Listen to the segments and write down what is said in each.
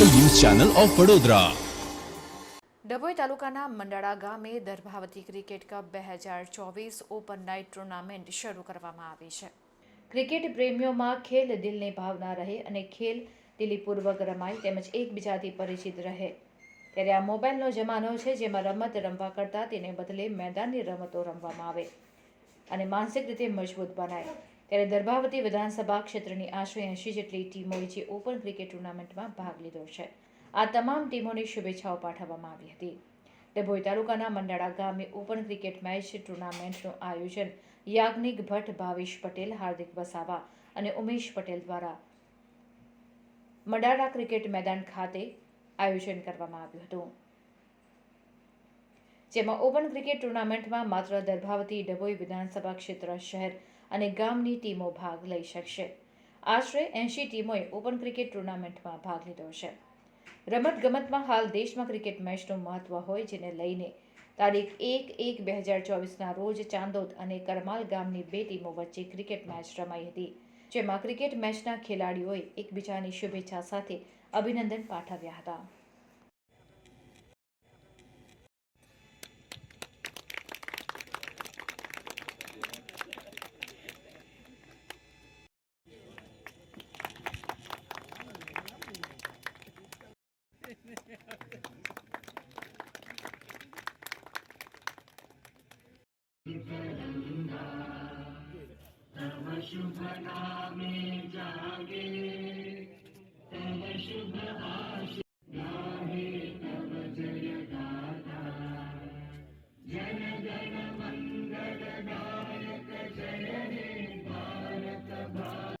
Channel of Vadodara. Dabhoi તાલુકાના મંડાળા ગામે દર્ભાવતી cricket cup બે હજાર ચોવીસ ઓપન નાઇટ ટુર્નામેન્ટ શરૂ કરવામાં આવી છે. ક્રિકેટ પ્રેમીઓમાં ખેલ દિલની ભાવના રહે અને ખેલ દિલીપૂર્વક રમાય તેમજ એકબીજાથી પરિચિત રહે. ત્યારે આ મોબાઈલનો જમાનો છે જેમાં રમત રમવા કરતાં તેને બદલે મેદાનની રમતો રમવામાં આવે અને માનસિક રીતે મજબૂત બનાય. ત્યારે દર્ભાવતી વિધાનસભા ક્ષેત્રની આશરે એંશી જેટલી ટીમોએ જે ઓપન ક્રિકેટ ટુર્નામેન્ટમાં ભાગ લીધો છે. આ તમામ ટીમોને શુભેચ્છાઓ પાઠવવામાં આવી હતી. ડભોઈ તાલુકાના મંડાળા ગામે ઓપન ક્રિકેટ મેચ ટુર્નામેન્ટનું આયોજન યાજ્ઞિક ભટ્ટ, ભાવેશ પટેલ, હાર્દિક વસાવા અને ઉમેશ પટેલ દ્વારા મંડાળા ક્રિકેટ મેદાન ખાતે આયોજન કરવામાં આવ્યું હતું. જેમાં ઓપન ક્રિકેટ ટુર્નામેન્ટમાં માત્ર દર્ભાવતી ડભોઈ વિધાનસભા ક્ષેત્ર શહેર અને ગામની ટીમો ભાગ લઈ શકશે. આશરે એંશી ટીમોએ ઓપન ક્રિકેટ ટુર્નામેન્ટમાં ભાગ લીધો છે. રમત ગમતમાં હાલ દેશમાં ક્રિકેટ મેચનું મહત્વ હોય જેને લઈને તારીખ એક એક બે હજાર ચોવીસના રોજ ચાંદોદ અને કરમાલ ગામની બે ટીમો વચ્ચે ક્રિકેટ મેચ રમાઈ હતી, જેમાં ક્રિકેટ મેચના ખેલાડીઓએ એકબીજાની શુભેચ્છા સાથે અભિનંદન પાઠવ્યા હતા. શુભ નામે જાગે તવ શુભ આશી ગાહે તવ જય ગાતા જન જન મંગલ ગાયક જય હે ભારત ભાગ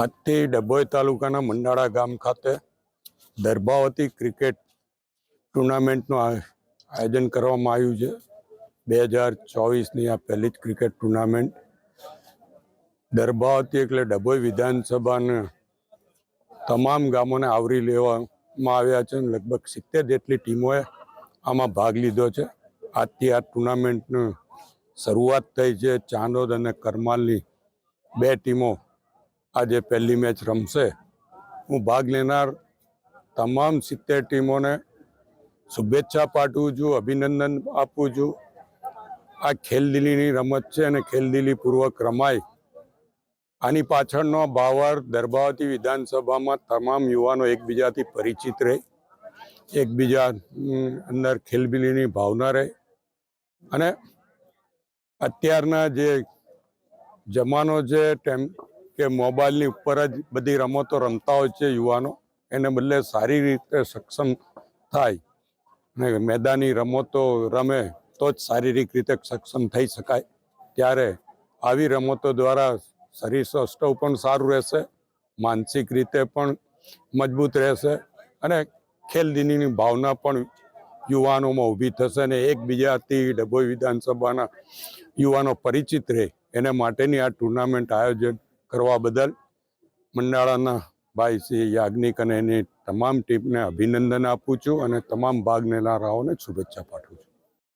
આજથી ડભોઈ તાલુકાના મંડાળા ગામ ખાતે દર્ભાવતી ક્રિકેટ ટુર્નામેન્ટનું આયોજન કરવામાં આવ્યું છે. બે હજાર ચોવીસની આ પહેલી જ ક્રિકેટ ટુર્નામેન્ટ દર્ભાવતી એટલે ડભોઈ વિધાનસભાને તમામ ગામોને આવરી લેવામાં આવ્યા છે લગભગ સિત્તેર જેટલી ટીમોએ આમાં ભાગ લીધો છે. આજથી આ ટુર્નામેન્ટની શરૂઆત થઈ છે. ચાંદોદ અને કરમાલની બે ટીમો આજે પહેલી મેચ રમશે. હું ભાગ લેનાર તમામ સિત્તેર ટીમોને શુભેચ્છા પાઠવું છું, અભિનંદન આપું છું. આ ખેલદિલીની રમત છે અને ખેલદિલીપૂર્વક રમાય. આની પાછળનો બાવર દરબાવતી વિધાનસભામાં તમામ યુવાનો એકબીજાથી પરિચિત રહે. એકબીજા અંદર ખેલબીલીની ભાવના રહે. અને અત્યારના જે જમાનો છે તેમ કે મોબાઈલની ઉપર જ બધી રમતો રમતા હોય છે યુવાનો. એને બદલે સારી રીતે સક્ષમ થાય અને મેદાની રમતો રમે તો જ શારીરિક રીતે સક્ષમ થઈ શકાય. ત્યારે આવી રમતો દ્વારા શરીર સૌષ્ઠવ પણ સારું રહેશે, માનસિક રીતે પણ મજબૂત રહેશે અને ખેલદીનીની ભાવના પણ યુવાનોમાં ઊભી થશે અને એકબીજાથી ડભોઈ વિધાનસભાના યુવાનો પરિચિત રહે. એને માટેની આ ટુર્નામેન્ટ આયોજન કરવા બદલ મંડાળાના ભાઈ શ્રી યાજ્ઞિક અને એની તમામ ટીમને અભિનંદન આપું છું અને તમામ ભાગ લેનારાઓને શુભેચ્છા પાઠવું